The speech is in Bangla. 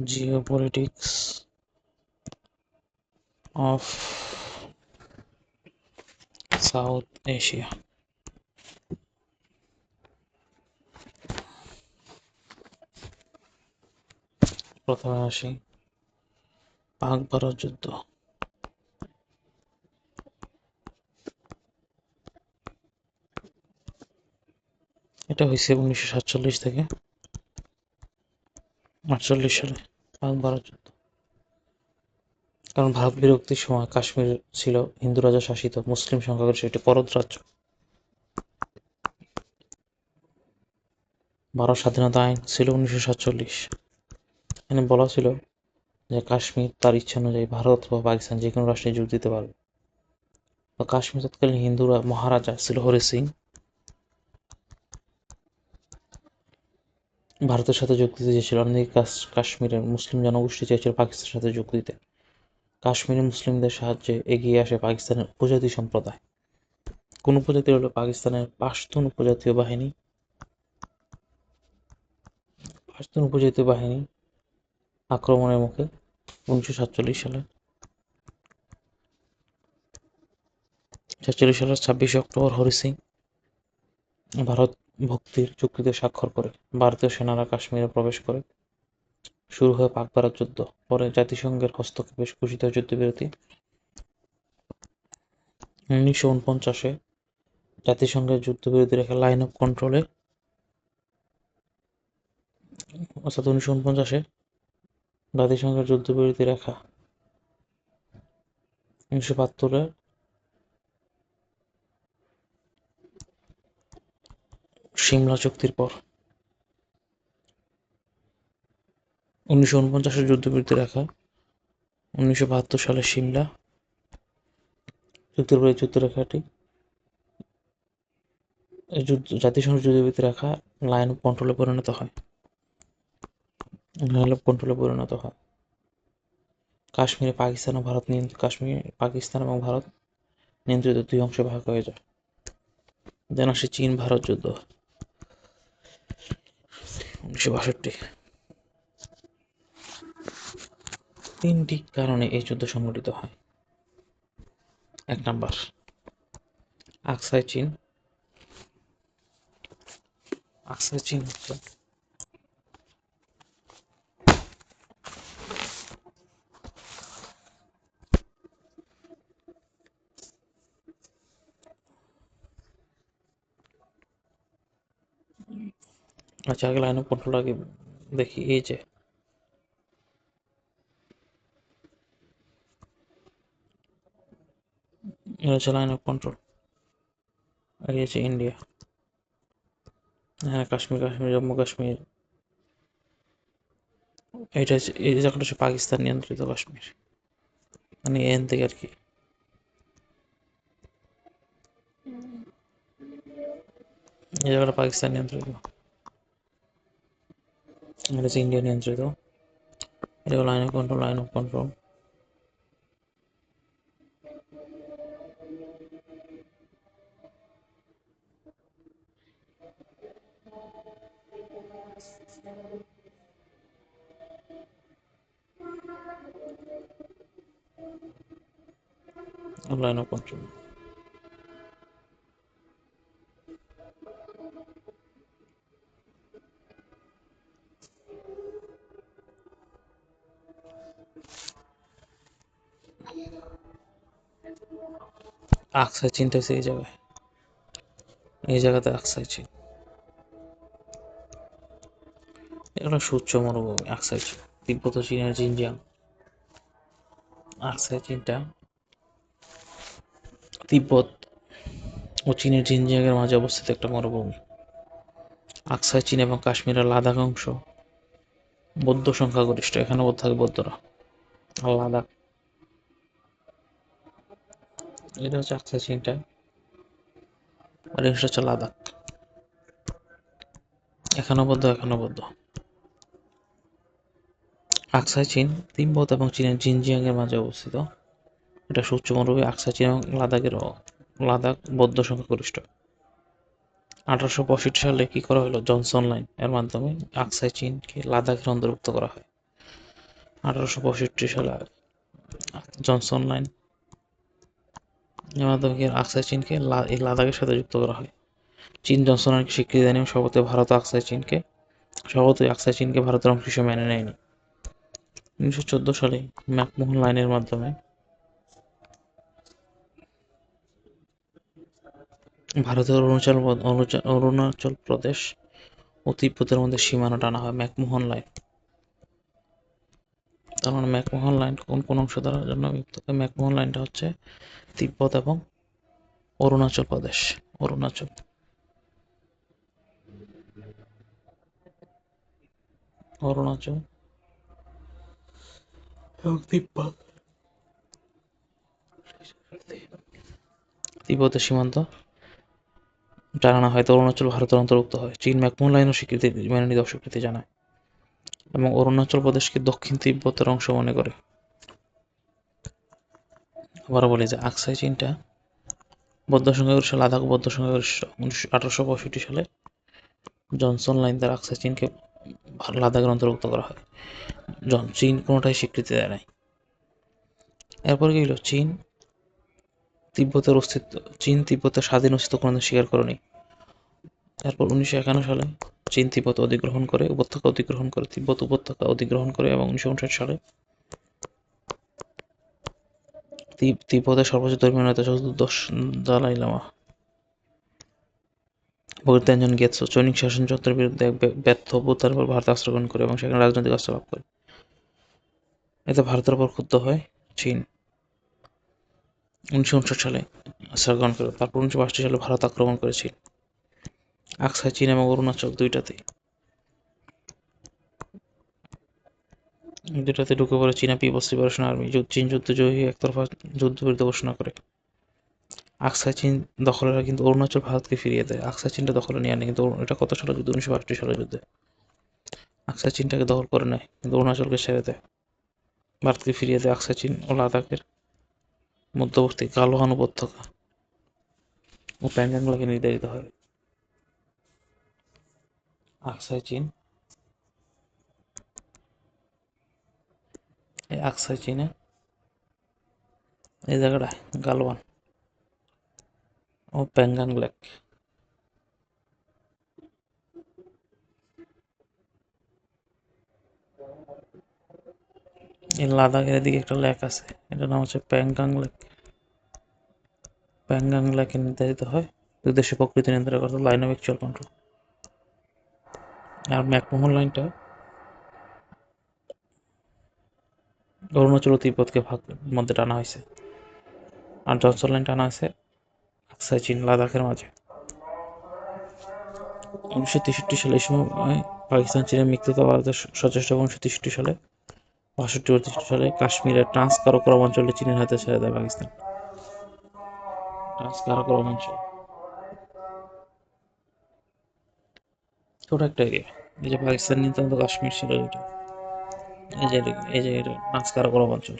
জিওপলিটিক্স অফ সাউথ এশিয়া প্রথমে আসি পাক ভারত যুদ্ধ। এটা হয়েছে উনিশশো সাতচল্লিশ থেকে। আটচল্লিশ সালে পাক ভারত যুদ্ধ কারণ ভারত বিরক্তির সময় কাশ্মীর ছিল হিন্দু রাজা শাসিত, মুসলিম সংখ্যাগরিষ্ঠ একটি পরত রাজ্য। ভারত স্বাধীনতা আইন ছিল উনিশশো সাতচল্লিশ। এখানে বলা ছিল যে কাশ্মীর তার ইচ্ছা অনুযায়ী ভারত বা পাকিস্তান যে কোনো রাষ্ট্রে যোগ দিতে পারবে। কাশ্মীর তৎকালীন হিন্দুরা মহারাজা ছিল হরি সিং ভারতের সাথে যোগ দিতে চেয়েছিল। অন্যদিকে কাশ্মীরের মুসলিম জনগোষ্ঠী চেয়েছিল পাকিস্তানের সাথে যোগ দিতে। কাশ্মীরি মুসলিমদের সাহায্যে এগিয়ে আসে পাকিস্তানের উপজাতি সম্প্রদায়। কোন উপজাতি হলো পাকিস্তানের পাশতুন উপজাতীয় বাহিনী? পাশতুন উপজাতীয় বাহিনী আক্রমণের মুখে উনিশশো সাতচল্লিশ সালে। সাতচল্লিশ সালের ছাব্বিশে অক্টোবর হরি সিং ভারত ভক্তির চুক্তিতে স্বাক্ষর করে। ভারতীয় সেনারা কাশ্মীরে প্রবেশ করে। শুরু হয় পাক ভারত যুদ্ধ। পরে জাতিসংঘের হস্তক্ষেপে ঘোষিত যুদ্ধবিরতি। উনিশশো উনপঞ্চাশে জাতিসংঘের যুদ্ধবিরতি রেখে লাইন অফ কন্ট্রোলে অর্থাৎ উনিশশো উনপঞ্চাশে জাতিসংঘের যুদ্ধবিরতি রেখা উনিশশো বাহাত্তরে সিমলা চুক্তির পর। উনিশশো উনপঞ্চাশের যুদ্ধবিরতি রেখা। উনিশশো বাহাত্তর সালে সিমলা চুক্তির পর এই যুদ্ধরেখাটি যুদ্ধ জাতিসংঘ যুদ্ধবিরতি রেখা লাইন অফ কন্ট্রোলে পরিণত হয়। লাইন অফ কন্ট্রোলে পরিণত হয়। কাশ্মীরে পাকিস্তান ও ভারত নিয়ন্ত্রিত কাশ্মীর, পাকিস্তান এবং ভারত নিয়ন্ত্রিত দুই অংশে ভাগ হয়ে যায়। দেন আসে চীন ভারত যুদ্ধ। উনিশশো বাষট্টি। তিনটি কারণে এই যুদ্ধ সংঘটিত হয়। এক নাম্বার, আকসাই চীন। আকসাই চীন হচ্ছে আচ্ছা আগে লাইন অফ কন্ট্রোল আগে দেখি, এই যে। এটা হচ্ছে লাইন অফ কন্ট্রোল এই হচ্ছে ইন্ডিয়া হ্যাঁ কাশ্মীর কাশ্মীর, জম্মু, কাশ্মীর। এটা হচ্ছে, এই জায়গাটা হচ্ছে পাকিস্তান নিয়ন্ত্রিত কাশ্মীর। মানে এন থেকে আর কি। এই জায়গাটা পাকিস্তান নিয়ন্ত্রিত। এটা হচ্ছে ইন্ডিয়া নিয়ন্ত্রিত এটা line of control line of control line of control Aksai হচ্ছে এই জায়গায়। এই জায়গাতে আকসাই চিন। এগুলো সূর্য মরুভূমি, আকসাই চীন। তিব্বত চীনের জিনজিয়াং। আকসাই চীনটা তিব্বত ও চীনের জিনজিয়াংয়ের মাঝে অবস্থিত একটা মরুভূমি। আকসাই চীন এবং কাশ্মীরের লাদাখ অংশ বৌদ্ধ সংখ্যাগরিষ্ঠ এখানে বোধ থাকে বৌদ্ধরা। আর লাদাখ এটা হচ্ছে আকসাই চীনটা আর এটা হচ্ছে লাদাখ এখানেও বৌদ্ধ এখানেও বৌদ্ধ। আকসাই চীন তিব্বত এবং চীনের জিনজিয়াং এর মাঝে অবস্থিত। এটা সূর্য মরুভূমি, আকসাই চীন এবং লাদাখের লাদাখ বৌদ্ধ সংখ্যাগরিষ্ঠ। আঠারোশো পঁয়ষট্টি সালে কি করা হলো? জনসন লাইন এর মাধ্যমে আকসাই চীনকে লাদাখের অন্তর্ভুক্ত করা হয়। আঠারোশো পঁয়ষট্টি সালে জনসন লাইন এর মাধ্যমে আকসাই চীনকে লাদাখের সাথে যুক্ত করা হয়। চীন জনসন লাইনকে স্বীকৃতি দেয়নি এবং সর্বতই ভারত আকসাই চীনকে সর্বতই আকসাই চীনকে ভারতের অংশ হিসেবে মেনে নেয়নি। উনিশশো চোদ্দ সালে ম্যাকমোহন লাইনের মাধ্যমে ভারতের অরুণাচল- অরুণাচল প্রদেশ ও তিব্বতের মধ্যে সীমানা টানা হয় ম্যাকমোহন লাইন। তার মানে ম্যাকমোহন লাইন কোন কোন অংশ দ্বারা জন্য বিভক্ত? ম্যাকমোহন লাইনটা হচ্ছে তিব্বত এবং অরুণাচল প্রদেশ অরুণাচল। অরুণাচল। এবং তিব্বত। তিব্বতের সীমান্ত। টানানো হয় তো অরুণাচল ভারতের অন্তর্ভুক্ত হয়। চীন ম্যাকমোহন লাইনও স্বীকৃতি মেনে নিতে অস্বীকৃতি জানায়। এবং অরুণাচল প্রদেশকে দক্ষিণ তিব্বতের অংশ মনে করে। আবার বলি যে আকসাই চীনটা বৌদ্ধ সংখ্যাগরিষ্ঠ লাদাখ বৌদ্ধ সংখ্যাগরিষ্ঠ উনিশশো আঠারোশো পঁয়ষট্টি সালে জনসন লাইন দ্বারা আকসাই চীনকে লাদাখের অন্তর্ভুক্ত করা হয়। জন চীন কোনোটাই স্বীকৃতি দেয় নাই। এরপর কি হলো? চীন তিব্বতের অস্তিত্ব চীন তিব্বতের স্বাধীন অস্তিত্ব কোনোদিন স্বীকার করেনি। এরপর উনিশশো একান্ন সালে চীন তিব্বত অধিগ্রহণ করে, উপত্যকা অধিগ্রহণ করে, তিব্বত উপত্যকা অধিগ্রহণ করে এবং উনিশশো উনষাট সালে তিব্বতের সর্বোচ্চ ধর্মীয় নেতা চতুর্দশ দালাই লামা। ভগিরতাঞ্জন গেতসো চৈনিক শাসনযন্ত্রের বিরুদ্ধে এক ব্যর্থ অভ্যুত্থানের পর ভারত আশ্রয় গ্রহণ করে এবং সেখানে রাজনৈতিক আশ্রয় লাভ করে। এতে ভারতের উপর ক্ষুব্ধ হয় চীন। উনিশশো উনষাট সালে আশ্রয় গ্রহণ করে, তারপর উনিশশো বাষট্টি সালে ভারত আক্রমণ করে চীন আকসাই চীন এবং অরুণাচল দুইটাতেই দুটাতে ঢুকে পড়ে চীনা পিপলস লিবারেশন আর্মি। চীন যুদ্ধ জয়ী একতরফা যুদ্ধবিরতি ঘোষণা করে। আকসাই চীন দখলেরা কিন্তু অরুণাচল ভারতকে ফিরিয়ে দেয়। আকসাই চীনটা দখলে নিয়ে আনে, কিন্তু এটা কত সালের যুদ্ধ? উনিশশো বাষট্টি সালের যুদ্ধে। আকসাই চীনটাকে দখল করে নেয়, কিন্তু অরুণাচলকে ছেড়ে দেয়। ভারতকে ফিরিয়ে দেয় আকসাই চীন ও লাদাখের মধ্যবর্তী গালোহান উপত্যকা ও প্যাংগাংলাকে নির্ধারিত হয়। আকসাই চীন। এই আকসাই চীনে। এই জায়গাটা, গালওয়ান। ও প্যাঙ্গাং লেক। এই লাদাখের এদিকে একটা লেক আছে, এটার নাম হচ্ছে প্যাংগাং লেক। প্যাংগাং লেকে নির্ধারিত হয় দুই দেশের প্রকৃতি নির্ধারণ করতে লাইন অফ অ্যাকচুয়াল কন্ট্রোল। আর ম্যাকমোহন লাইনটা অরুণাচল তিব্বতকে ভাগ মধ্যে টানা হয়েছে। আর জনসন লাইন টানা হয়েছে আকসাই চীন, লাদাখের মাঝে। উনিশশো তেষট্টি সালে এই সময় পাকিস্তান, চীনের মিত্রতা সচেষ্ট উনিশশো তেষট্টি সালে, বাষট্টি তেষট্টি সালে কাশ্মীরের ট্রান্স কারাকোরাম অঞ্চলে চীনের হাতে ছেড়ে দেয় পাকিস্তান। ট্রান্স কারাকোরাম অঞ্চল। ছোট একটা এরিয়া এই যে পাকিস্তান নিয়ন্ত্রণ কাশ্মীর ছিল এটা। এই যে এই যে এটা গরম অঞ্চল